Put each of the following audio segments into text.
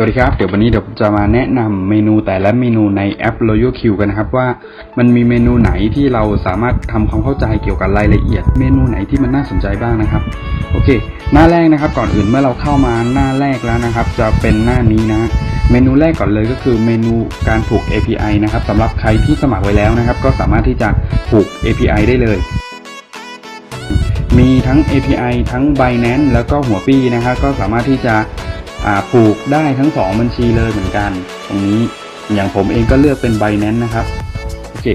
สวัสดีครับ เดี๋ยววันนี้เดี๋ยวจะมาแนะนำเมนูแต่ละเมนูในแอป Royal Q กันนะครับว่ามันมีเมนูไหนที่เราสามารถทำความเข้าใจเกี่ยวกับรายละเอียด เมนูไหนที่มันน่าสนใจบ้างนะครับ โอเค หน้าแรกนะครับ ก่อนอื่นเมื่อเราเข้ามาหน้าแรกแล้วนะครับ จะเป็นหน้านี้นะเมนูแรกก่อนเลยก็คือเมนูการผูก API นะครับสำหรับใครที่สมัครไว้แล้วนะครับ ก็สามารถที่จะผูก API ได้เลยมีทั้ง API ทั้ง Binance แล้วก็หัวปี้นะครับก็สามารถที่จะ ผูกได้ทั้ง 2 บัญชีเลยเหมือนกัน ตรงนี้อย่างผมเองก็เลือกเป็น Binance นะครับโอเค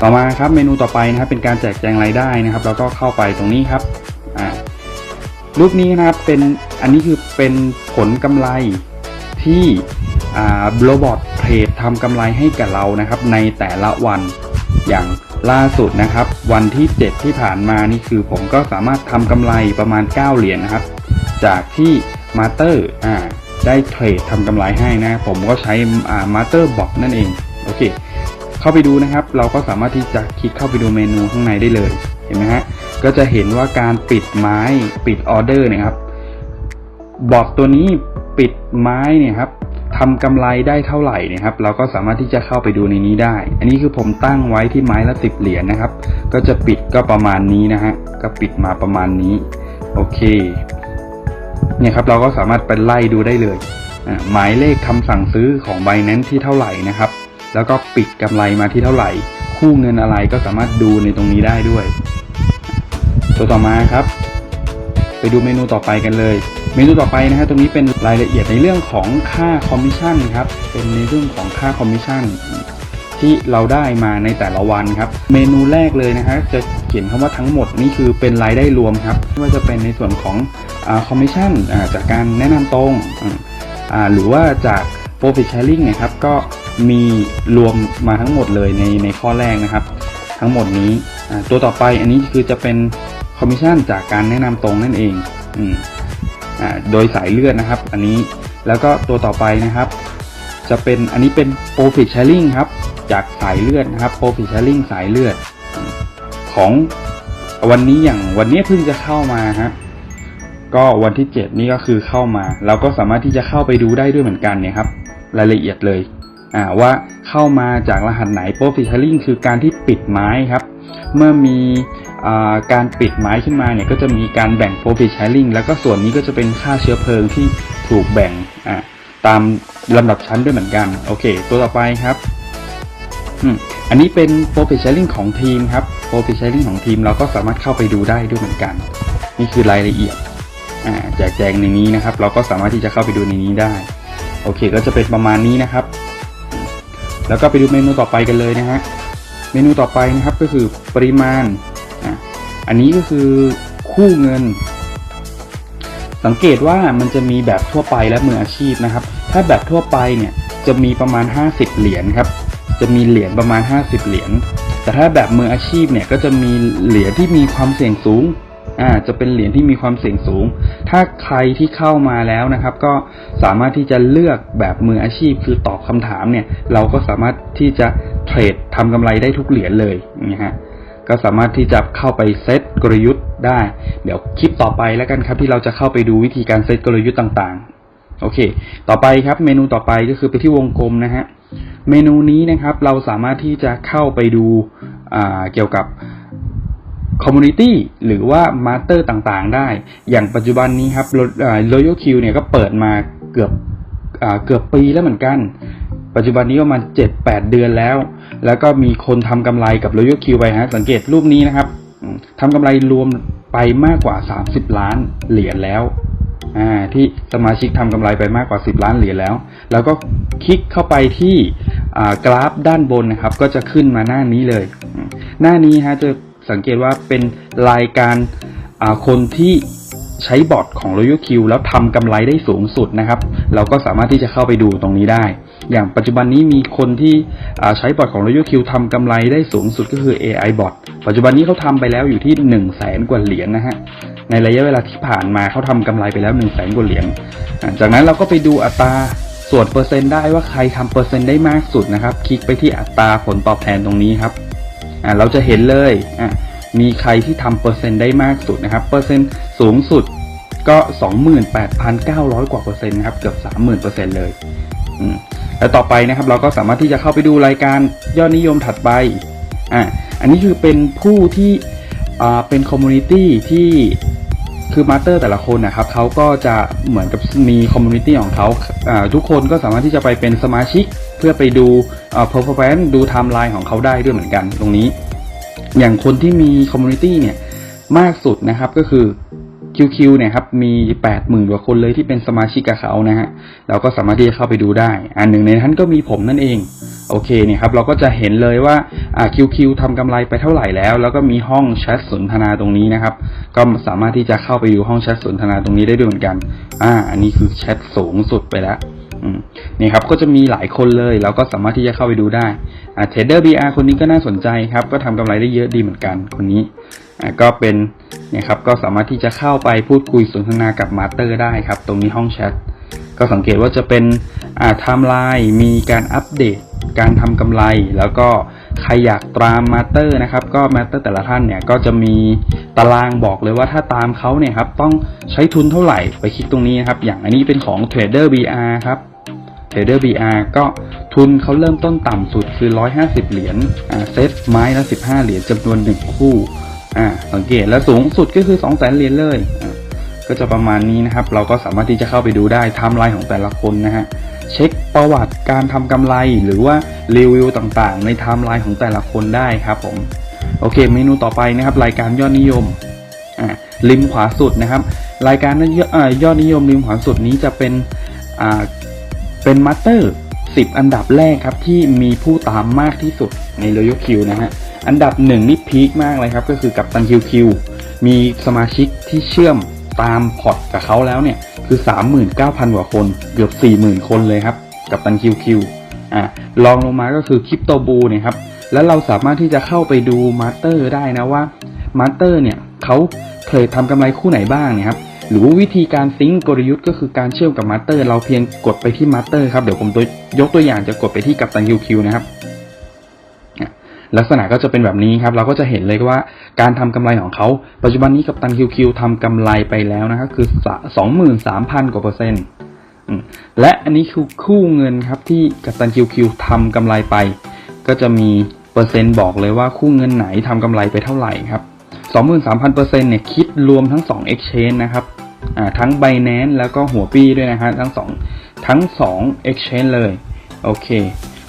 ต่อมาครับเมนูต่อไปนะครับเป็นการแจกแจงรายได้นะครับแล้วก็เข้าไปตรงนี้ครับรูปนี้นะครับเป็นอันนี้คือเป็นผลกำไรที่อ่าโรบอทเทรดทำกำไรให้กับเรานะครับ ในแต่ละวันอย่างล่าสุดนะครับ วันที่ 7 ที่ผ่านมานี่คือผมก็สามารถทำกำไรประมาณ 9 เหรียญนะครับ จากที่มาเตอร์อ่า ได้เทรดทำกำไรให้นะ ผมก็ใช้อ่ามาเตอร์บ็อกนั่นเอง โอเค เข้าไปดูนะครับ เราก็สามารถที่จะคลิกเข้าไปดูเมนูข้างในได้เลย เห็นไหมฮะ ก็จะเห็นว่าการปิดไม้ปิดออเดอร์เนี่ยครับบอกตัวนี้ปิดไม้เนี่ยครับทำกำไรได้เท่าไหร่เนี่ยครับ เราก็สามารถที่จะเข้าไปดูในนี้ได้ อันนี้คือผมตั้งไว้ที่ไม้ละสิบเหรียญนะครับ ก็จะปิดก็ประมาณนี้นะฮะ ก็ปิดมาประมาณนี้ โอเค เนี่ยครับเราก็สามารถไปไล่ดูได้เลย หมายเลขคำสั่งซื้อของ b บ n a n c e ที่เท่าไหร่นะครับ แล้วก็ปิดกำไรมาที่เท่าไหร่ คู่เงินอะไรก็สามารถดูในตรงนี้ได้ด้วย ตัวต่อมาครับ ไปดูเมนูต่อไปกันเลย เมนูต่อไปนะฮะตรงนี้เป็นรายละเอียดในเรื่องของค่าคอมมิชชั่นครับ เป็นในเรื่องของค่าคอมมิชชั่นที่เราได้มาในแต่ละวันครับ เมนูแรกเลยนะฮะจะเขียนคำว่าทั้งหมดนี่คือเป็นรายได้รวมครับไม่ว่าจะเป็นในส่วนของ คอมมิชชั่นจากการแนะนำตรงหรือว่าจาก profit sharing เนี่ยครับก็มีรวมมาทั้งหมดเลยในในข้อแรกนะครับ ทั้งหมดนี้ตัวต่อไปอันนี้คือจะเป็นคอมมิชชั่นจากการแนะนำตรงนั่นเองอโดยสายเลือดนะครับ อันนี้แล้วก็ตัวต่อไปนะครับ จะเป็นอันนี้เป็น profit sharing ครับจากสายเลือดนะครับ profit sharing สายเลือด ของวันนี้อย่างวันนี้เพิ่งจะเข้ามาฮะ ก็วันที่ 7 นี่ก็คือเข้ามา เราก็สามารถที่จะเข้าไปดูได้ด้วยเหมือนกันเนี่ยครับ รายละเอียดเลยอ่าว่าเข้ามาจากรหัสไหน profit sharing คือการที่ปิดไม้ครับ เมื่อมีอการปิดไม้ขึ้นมาเนี่ยก็จะมีการแบ่ง profit sharing แล้วก็ส่วนนี้ก็จะเป็นค่าเชื้อเพลิงที่ถูกแบ่งอ่าตามลำดับชั้นด้วยเหมือนกัน โอเค ตัวต่อไปครับอันนี้เป็น profit sharing ของทีมครับ profit sharing ของทีมเราก็สามารถเข้าไปดูได้ด้วยเหมือนกัน นี่คือรายละเอียด แจกแจงในนี้นะครับ เราก็สามารถที่จะเข้าไปดูในนี้ได้ โอเคก็จะเป็นประมาณนี้นะครับ แล้วก็ไปดูเมนูต่อไปกันเลยนะฮะเมนูต่อไปนะครับก็คือปริมาณอันนี้ก็คือคู่เงิน สังเกตว่ามันจะมีแบบทั่วไปและมืออาชีพนะครับ ถ้าแบบทั่วไปเนี่ยจะมีประมาณ 50 เหรียญครับ จะมีเหรียญประมาณ 50 เหรียญแต่ถ้าแบบมืออาชีพเนี่ยก็จะมีเหรียญที่มีความเสี่ยงสูง อ่าจะเป็นเหรียญที่มีความเสี่ยงสูง ถ้าใครที่เข้ามาแล้วนะครับ ก็สามารถที่จะเลือกแบบมืออาชีพ คือตอบคำถามเนี่ย เราก็สามารถที่จะเทรดทำกำไรได้ทุกเหรียญเลยอย่างเงี้ยฮะก็สามารถที่จะเข้าไปเซตกลยุทธ์ได้ เดี๋ยวคลิปต่อไปแล้วกันครับที่เราจะเข้าไปดูวิธีการเซตกลยุทธ์ต่างๆ โอเค ต่อไปครับ เมนูต่อไปก็คือไปที่วงกลมนะฮะ เมนูนี้นะครับเราสามารถที่จะเข้าไปดูอ่าเกี่ยวกับ คอมมูนิตี้หรือว่ามาสเตอร์ต่างๆ ได้ อย่างปัจจุบันนี้ครับ Royal Q เนี่ยก็เปิดมาเกือบอเกือบปีแล้วเหมือนกัน ปัจจุบันนี้ประมาณ7-8 เดือนแล้ว แล้วก็มีคนทำกำไรกับ Royal Q ไปฮะ สังเกตรูปนี้นะครับทำกำไรรวมไปมากกว่า 30 ล้านเหรียญแล้วที่สมาชิกทำกำไรไปมากกว่า 10 ล้านเหรียญแล้ว แล้วก็คลิกเข้าไปที่กราฟด้านบนนะครับ ก็จะขึ้นมาหน้านี้เลย หน้านี้ฮะจะ สังเกตว่าเป็นรายการคนที่ใช้บอทของ Royal Q แล้วทำกำไรได้สูงสุดนะครับ เราก็สามารถที่จะเข้าไปดูตรงนี้ได้ อย่างปัจจุบันนี้มีคนที่ใช้บอทของ Royal Q ทำกำไรได้สูงสุดก็คือ AI bot ปัจจุบันนี้เขาทำไปแล้วอยู่ที่1นึ่งแสนกว่าเหรียญนะฮะ ในระยะเวลาที่ผ่านมาเขาทำกำไรไปแล้ว1นึ่งแสนกว่าเหรียญ จากนั้นเราก็ไปดูอัตราส่วนเปอร์เซ็นต์ได้ว่าใครทำเปอร์เซ็นต์ได้มากสุดนะครับ คลิกไปที่อัตราผลตอบแทนตรงนี้ครับ อ่าเราจะเห็นเลยอ่ามีใครที่ทำเปอร์เซ็นต์ได้มากสุดนะครับ เปอร์เซ็นต์สูงสุดก็ 28,900 กว่าเปอร์เซ็นต์นะครับ เกือบ 30,000เปอร์เซ็นต์เลยแล้วต่อไปนะครับ เราก็สามารถที่จะเข้าไปดูรายการยอดนิยมถัดไปอ่าอันนี้คือเป็นผู้ที่อ่าเป็นคอมมูนิตี้ที่ คือมาสเตอร์แต่ละคนนะครับเขาก็จะเหมือนกับมีคอมมูนิตี้ของเขาทุกคนก็สามารถที่จะไปเป็นสมาชิก เพื่อไปดูอ่อ performance ดูไทม์ไลน์ของเขาได้ด้วยเหมือนกันตรงนี้ อย่างคนที่มีคอมมูนิตี้เนี่ยมากสุดนะครับก็คือ QQ เนี่ยครับมี 80,000กว่าคนเลยที่เป็นสมาชิกกับเขานะฮะเราก็สามารถที่จะเข้าไปดูได้ อันหนึ่งในนั้นก็มีผมนั่นเอง โอเคเนี่ยครับเราก็จะเห็นเลยว่าอ่า QQ ทำกำไรไปเท่าไหร่แล้ว แล้วก็มีห้องแชทสนทนาตรงนี้นะครับ ก็สามารถที่จะเข้าไปดูห้องแชทสนทนาตรงนี้ได้ด้วยเหมือนกันอ่าอันนี้คือแชทสูงสุดไปแล้ว นี่ครับก็จะมีหลายคนเลยเราก็สามารถที่จะเข้าไปดูได้เทรดเดอร์บีอาร์คนนี้ก็น่าสนใจครับก็ทำกำไรได้เยอะดีเหมือนกันคนนี้ก็เป็นเนี่ยครับก็สามารถที่จะเข้าไปพูดคุยสนทนากับมาสเตอร์ได้ครับ ตรงนี้ห้องแชทก็สังเกตว่าจะเป็นไทม์ไลน์มีการอัปเดตการทำกำไร แล้วก็ใครอยากตามมาสเตอร์นะครับ ก็มาสเตอร์แต่ละท่านเนี่ยก็จะมีตารางบอกเลยว่าถ้าตามเขาเนี่ยครับต้องใช้ทุนเท่าไหร่ไปคลิกตรงนี้นะครับ อย่างอันนี้เป็นของ Trader BR ครับ Trader BR ก็ทุนเขาเริ่มต้นต่ำสุดคือ 150 เหรียญเซตไม้ละ 15 เหรียญจำนวน 1 คู่สังเกตแล้วสูงสุดก็คือ 200,000 เหรียญเลย ก็จะประมาณนี้นะครับ เราก็สามารถที่จะเข้าไปดูได้ไทม์ไลน์ของแต่ละคนนะฮะ เช็คประวัติการทำกำไรหรือว่ารีวิวต่างๆ ในไทม์ไลน์ของแต่ละคนได้ครับผม โอเค เมนูต่อไปนะครับ รายการยอดนิยมริมขวาสุดนะครับ รายการยอดอ่ายอดนิยมริมขวาสุดนี้จะเป็น เป็นมาสเตอร์ 10 อันดับแรกครับที่มีผู้ตามมากที่สุดในเร o คิวนะฮะ อันดับหนึ่งนี่พีคมากเลยครับ ก็คือกับตันคิวคิวมีสมาชิกที่เชื่อมตามพอร์ตกับเขาแล้วเนี่ย คือ 39,000 กว่าคน เกือบ 40,000 คนเลยครับ กับตันคิวคิวอ่าลองลงมาก็คือคริปโตบูเนี่ยครับ แล้วเราสามารถที่จะเข้าไปดูมาสเตอร์ได้นะว่ามาสเตอร์เนี่ยเขาเคยทำกำไรคู่ไหนบ้างเนี่ยครับ หรือว่าวิธีการซิงก์กลยุทธ์ก็คือการเชื่อมกับมาสเตอร์ เราเพียงกดไปที่มาสเตอร์ครับเดี๋ยวผมยกตัวอย่างจะกดไปที่กับตันคิวคิวนะครับลักษณะก็จะเป็นแบบนี้ครับเราก็จะเห็นเลยว่าการทำกำไรของเขาปัจจุบันนี้กับตันคิวคิวทำกำไรไปแล้วนะครับคือสองหมื่นสามพันกว่าเปอร์เซ็นต์และอันนี้คือคู่เงินครับที่กับตันคิวคิวทำกำไรไป ก็จะมีเปอร์เซ็นต์บอกเลยว่าคู่เงินไหนทำกำไรไปเท่าไหร่ครับสองหมื่นสามพันเปอร์เซ็นต์เนี่ยคิดรวมทั้งสอง exchange นะครับ ทั้ง Binance แล้วก็หัวปีด้วยนะฮะทั้งสองทั้งสอง exchange เลย โอเค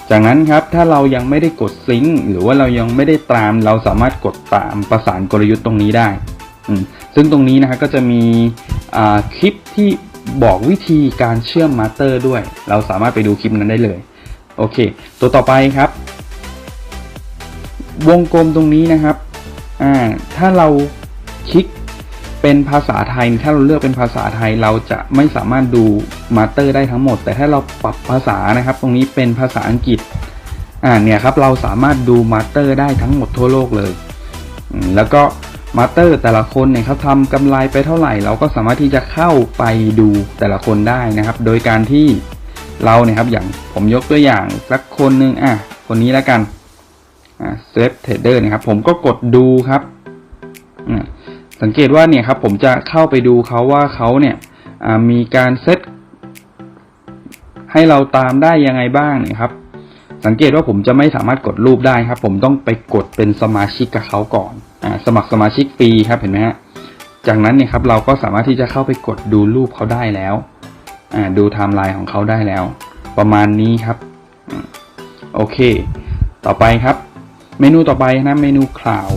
จากนั้นครับถ้าเรายังไม่ได้กดซิงค์หรือว่าเรายังไม่ได้ตาม เราสามารถกดตามประสานกลยุทธ์ตรงนี้ได้ ซึ่งตรงนี้นะครับก็จะมีคลิปที่บอกวิธีการเชื่อมมาสเตอร์ด้วย เราสามารถไปดูคลิปนั้นได้เลย โอเค ตัวต่อไปครับ วงกลมตรงนี้นะครับ ถ้าเราคลิก เป็นภาษาไทย ถ้าเราเลือกเป็นภาษาไทยเราจะไม่สามารถดูมาสเตอร์ได้ทั้งหมด แต่ถ้าเราปรับภาษานะครับ ตรงนี้เป็นภาษาอังกฤษอ่าเนี่ยครับเราสามารถดูมาสเตอร์ได้ทั้งหมดทั่วโลกเลย แล้วก็มาสเตอร์แต่ละคนเนี่ยเขาทำกำไรไปเท่าไหร่ เราก็สามารถที่จะเข้าไปดูแต่ละคนได้นะครับ โดยการที่เราเนี่ยครับอย่างผมยกตัวอย่างสักคนหนึ่งอะคนนี้แล้วกันอ่าเซฟเทรดเดอร์นะครับผมก็กดดูครับอ่า สังเกตว่าเนี่ยครับผมจะเข้าไปดูเขาว่าเขาเนี่ยมีการเซตให้เราตามได้ยังไงบ้างนี่ยครับ สังเกตว่าผมจะไม่สามารถกดรูปได้ครับ ผมต้องไปกดเป็นสมาชิกกับเขาก่อนอสมัครสมาชิกฟรีครับเห็นไหมฮะจากนั้นเนี่ยครับเราก็สามารถที่จะเข้าไปกดดูรูปเขาได้แล้วดูไทม์ไลน์ของเขาได้แล้ว ประมาณนี้ครับอโอเค ต่อไปครับ เมนูต่อไปนะเมนูคลาว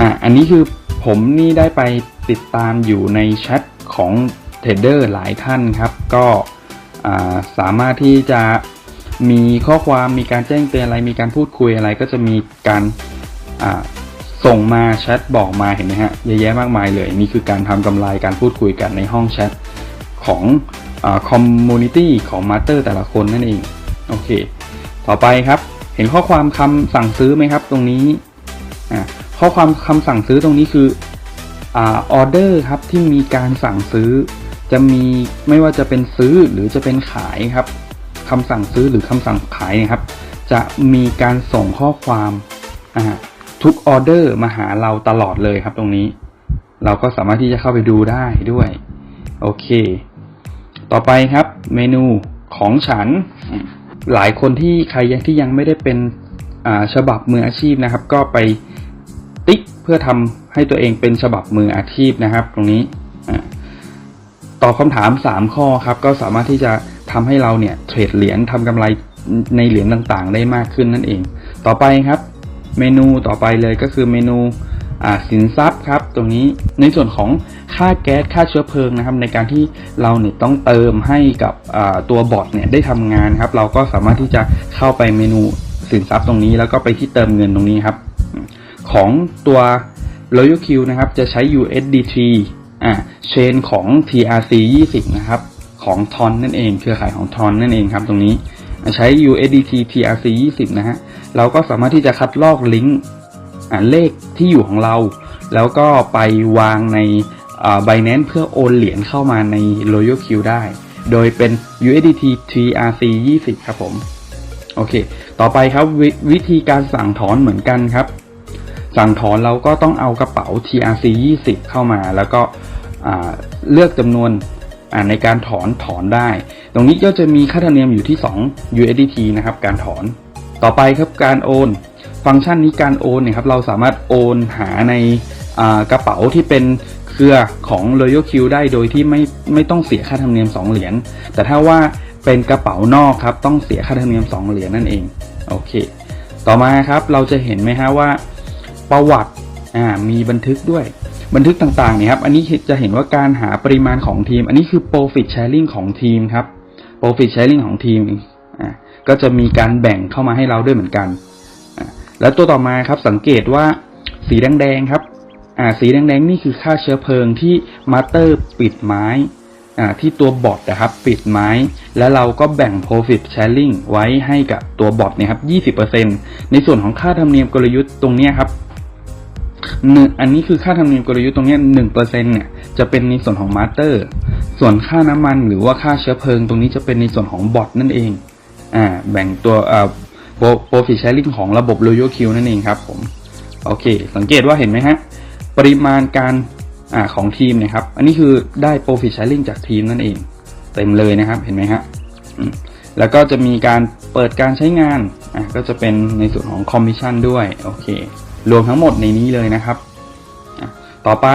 อ่าอันนี้คือผมนี่ได้ไปติดตามอยู่ในแชทของเทรดเดอร์หลายท่านครับ ก็สามารถที่จะมีข้อความมีการแจ้งเตือนอะไร มีการพูดคุยอะไร ก็จะมีการส่งมาแชทบอกมาเห็นไหมฮะเยอะแยะมากมายเลย นี่คือการทำกำไรการพูดคุยกันในห้องแชทของคอมมูนิตี้ของมาสเตอร์แต่ละคนนั่นเอง โอเค ต่อไปครับ เห็นข้อความคำสั่งซื้อไหมครับ ตรงนี้อ่า ข้อความคำสั่งซื้อตรงนี้คืออ่อเดอร์ครับที่มีการสั่งซื้อ จะมีไม่ว่าจะเป็นซื้อหรือจะเป็นขายครับคำสั่งซื้อหรือคำสั่งขายนยครับ จะมีการส่งข้อความทุกออเดอร์มาหาเราตลอดเลยครับตรงนี้ เราก็สามารถที่จะเข้าไปดูได้ด้วย โอเค ต่อไปครับ เมนูของฉัน หลายคนที่ใครที่ยังไม่ได้เป็นฉบับมืออาชีพนะครับ ก็ไป เพื่อทำให้ตัวเองเป็นฉบับมืออาชีพนะครับ ตรงนี้ตอบคำถาม 3 ข้อครับ ก็สามารถที่จะทำให้เราเนี่ยเทรดเหรียญทำกำไรในเหรียญต่างๆ ได้มากขึ้นนั่นเอง ต่อไปครับ เมนูต่อไปเลยก็คือเมนูอ่าสินทรัพย์ครับ ตรงนี้ในส่วนของค่าแก๊สค่าเชื้อเพลิงนะครับ ในการที่เราเนี่ยต้องเติมให้กับตัวบอทเนี่ยได้ทำงานครับ เราก็สามารถที่จะเข้าไปเมนูสินทรัพย์ตรงนี้ แล้วก็ไปที่เติมเงินตรงนี้ครับ ของตัว Royal Q นะครับ จะใช้ USDT อ่าเชนของ TRC 20 นะครับ ของทอนนั่นเอง เครือข่ายของทอนนั่นเองครับตรงนี้ใช้ USDT TRC 20 นะฮะ เราก็สามารถที่จะคัดลอกลิงก์อ่าเลขที่อยู่ของเรา แล้วก็ไปวางในอ่า Binance เพื่อโอนเหรียญเข้ามาใน Royal Q ได้ โดยเป็น USDT TRC 20 ครับผม โอเค ต่อไปครับววิธีการสั่งถอนเหมือนกันครับ สั่งถอนเราก็ต้องเอากระเป๋า TRC 20 เข้ามา แล้วก็เลือกจำนวนในการถอนถอนได้ ตรงนี้ก็จะมีค่าธรรมเนียมอยู่ที่ 2 USDT นะครับ การถอน ต่อไปครับการโอน ฟังก์ชันนี้การโอนเนี่ยครับ เราสามารถโอนหาในกระเป๋าที่เป็นเครือของ Royal Q ได้โดยที่ไม่ไม่ต้องเสียค่าธรรมเนียม 2 เหรียญ แต่ถ้าว่าเป็นกระเป๋านอกครับ ต้องเสียค่าธรรมเนียม 2 เหรียญนั่นเอง โอเค ต่อมาครับ เราจะเห็นไหมฮะว่า ประวัติอ่ามีบันทึกด้วย บันทึกต่างๆเนี่ยครับ อันนี้จะเห็นว่าการหาปริมาณของทีม อันนี้คือ profit sharing ของทีมครับ profit sharing ของทีมอ่าก็จะมีการแบ่งเข้ามาให้เราด้วยเหมือนกันอ่าแล้วตัวต่อมาครับสังเกตว่าสีแดงๆครับอ่าสีแดงๆนี่คือค่าเชื้อเพลิงที่มาเตอร์ปิดไม้อ่าที่ตัวบอทนะครับปิดไม้ แล้วเราก็แบ่ง profit sharing ไว้ให้กับตัวบอทเนี่ยครับ20%ในส่วนของค่าธรรมเนียมกลยุทธ์ตรงนี้ครับ อันนี้คือค่าธรรมเนียมกลยุทธ์ตรงนี้หนึ่งเปอร์เซ็นเนี่ยจะเป็นในส่วนของมาสเตอร์ ส่วนค่าน้ำมันหรือว่าค่าเชื้อเพลิง ตรงนี้จะเป็นในส่วนของบอทนั่นเองอ่าแบ่งตัวอ่าโปรฟิชแชร์ลิงของระบบ Royal Q นั่นเองครับผมโอเค สังเกตว่าเห็นไหมฮะ ปริมาณการอ่าของทีมนะครับ อันนี้คือได้โปรฟิชแชร์ลิงจากทีมนั่นเอง เต็มเลยนะครับเห็นไหมฮะแล้วก็จะมีการเปิดการใช้งานอะก็จะเป็นในส่วนของคอมมิชชั่นด้วย โอเค รวมทั้งหมดในนี้เลยนะครับ ต่อไป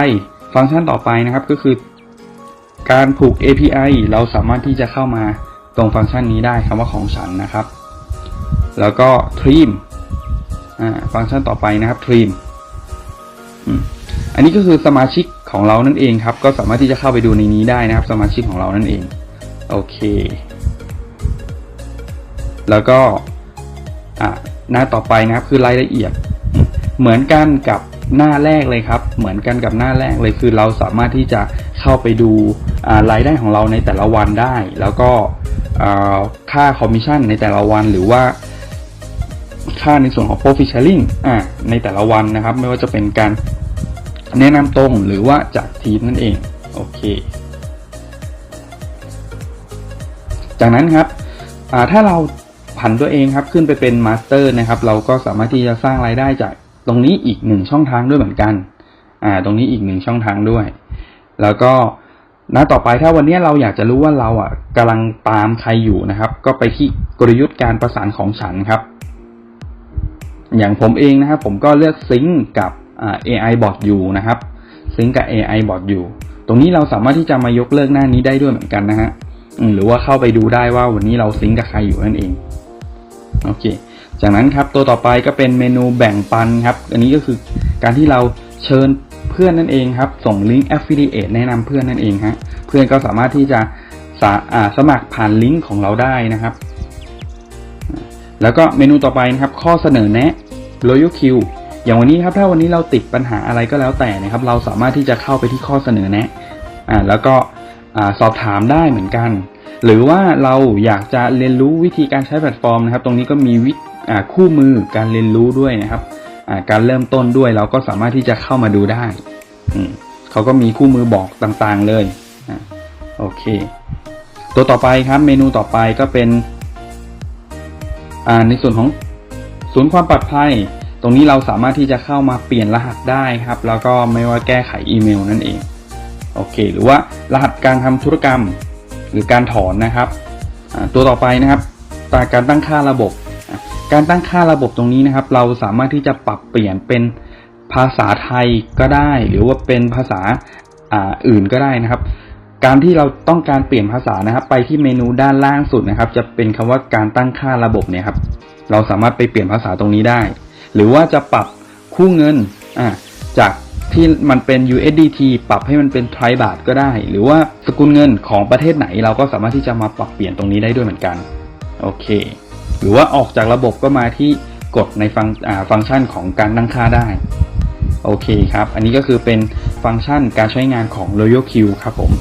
ฟังก์ชันต่อไปนะครับก็คือ การผูก API เราสามารถที่จะเข้ามาตรงฟังก์ชันนี้ได้คำว่าของฉันนะครับ แล้วก็ trim ฟังก์ชันต่อไปนะครับ trim อันนี้ก็คือสมาชิกของเรานั่นเองครับ ก็สามารถที่จะเข้าไปดูในนี้ได้นะครับ สมาชิกของเรานั่นเอง โอเค แล้วก็หน้าต่อไปนะครับคือรายละเอียด เหมือนกันกับหน้าแรกเลยครับ เหมือนกันกับหน้าแรกเลยคือเราสามารถที่จะเข้าไปดูรายได้ของเราในแต่ละวันได้ แล้วก็ค่าคอมมิชชั่นในแต่ละวันหรือว่าค่าในส่วนของ profit sharing อ่าในแต่ละวันนะครับ ไม่ว่าจะเป็นการแนะนำตรงหรือว่าจากทีมนั่นเอง โอเค จากนั้นครับถ้าเราผันตัวเองครับขึ้นไปเป็นมาสเตอร์นะครับ เราก็สามารถที่จะสร้างรายได้จาก ตรงนี้อีกหนึ่งช่องทางด้วยเหมือนกัน อ่า ตรงนี้อีกหนึ่งช่องทางด้วย แล้วก็ณต่อไปถ้าวันนี้เราอยากจะรู้ว่าเราอะกำลังตามใครอยู่นะครับ ก็ไปที่กลยุทธ์การประสานของฉันครับ อย่างผมเองนะครับ ผมก็เลือกซิงกับอ่า AI bot อยู่นะครับซิงกับ AI bot อยู่ ตรงนี้เราสามารถที่จะมายกเลิกหน้านี้ได้ด้วยเหมือนกันนะฮะหรือว่าเข้าไปดูได้ว่าวันนี้เราซิงกับใครอยู่นั่นเองโอเค จากนั้นครับตัวต่อไปก็เป็นเมนูแบ่งปันครับ อันนี้ก็คือการที่เราเชิญเพื่อนนั่นเองครับ ส่งลิงก์ affiliate แนะนำเพื่อนนั่นเองฮะเพื่อนก็สามารถที่จะสสมัครผ่านลิงก์ของเราได้นะครับ แล้วก็เมนูต่อไปนะครับ ข้อเสนอแนะ Royal Q อย่างวันนี้ครับถ้าวันนี้เราติดปัญหาอะไรก็แล้วแต่นะครับ เราสามารถที่จะเข้าไปที่ข้อเสนอแนะอ่าแล้วก็สอบถามได้เหมือนกัน หรือว่าเราอยากจะเรียนรู้วิธีการใช้แพลตฟอร์มนะครับ ตรงนี้ก็มีวิ คู่มือการเรียนรู้ด้วยนะครับการเริ่มต้นด้วยเราก็สามารถที่จะเข้ามาดูได้เขาก็มีคู่มือบอกต่างๆเลยอโอเค ตัวต่อไปครับ เมนูต่อไปก็เป็นในส่วนของศูนย์ความปลอดภัย ตรงนี้เราสามารถที่จะเข้ามาเปลี่ยนรหัสได้ครับ แล้วก็ไม่ว่าแก้ไขอีเมลนั่นเองโอเค หรือว่ารหัสการทำธุรกรรมหรือการถอนนะครับตัวต่อไปนะครับการตั้งค่าระบบ การตั้งค่าระบบตรงนี้นะครับ เราสามารถที่จะปรับเปลี่ยนเป็นภาษาไทยก็ได้ หรือว่าเป็นภาษาอ่าอื่นก็ได้นะครับ การที่เราต้องการเปลี่ยนภาษานะครับ ไปที่เมนูด้านล่างสุดนะครับ จะเป็นคำว่าการตั้งค่าระบบเนี่ยครับ เราสามารถไปเปลี่ยนภาษาตรงนี้ได้ หรือว่าจะปรับคู่เงินอ่าจากที่มันเป็น USDT ปรับให้มันเป็นไทรบาทก็ได้ หรือว่าสกุลเงินของประเทศไหน เราก็สามารถที่จะมาปรับเปลี่ยนตรงนี้ได้ด้วยเหมือนกัน โอเค หรือว่าออกจากระบบก็มาที่กดในฟังฟังก์ชันของการตั้งค่าได้ โอเคครับ อันนี้ก็คือเป็นฟังก์ชันการใช้งานของ Royal Q ครับผม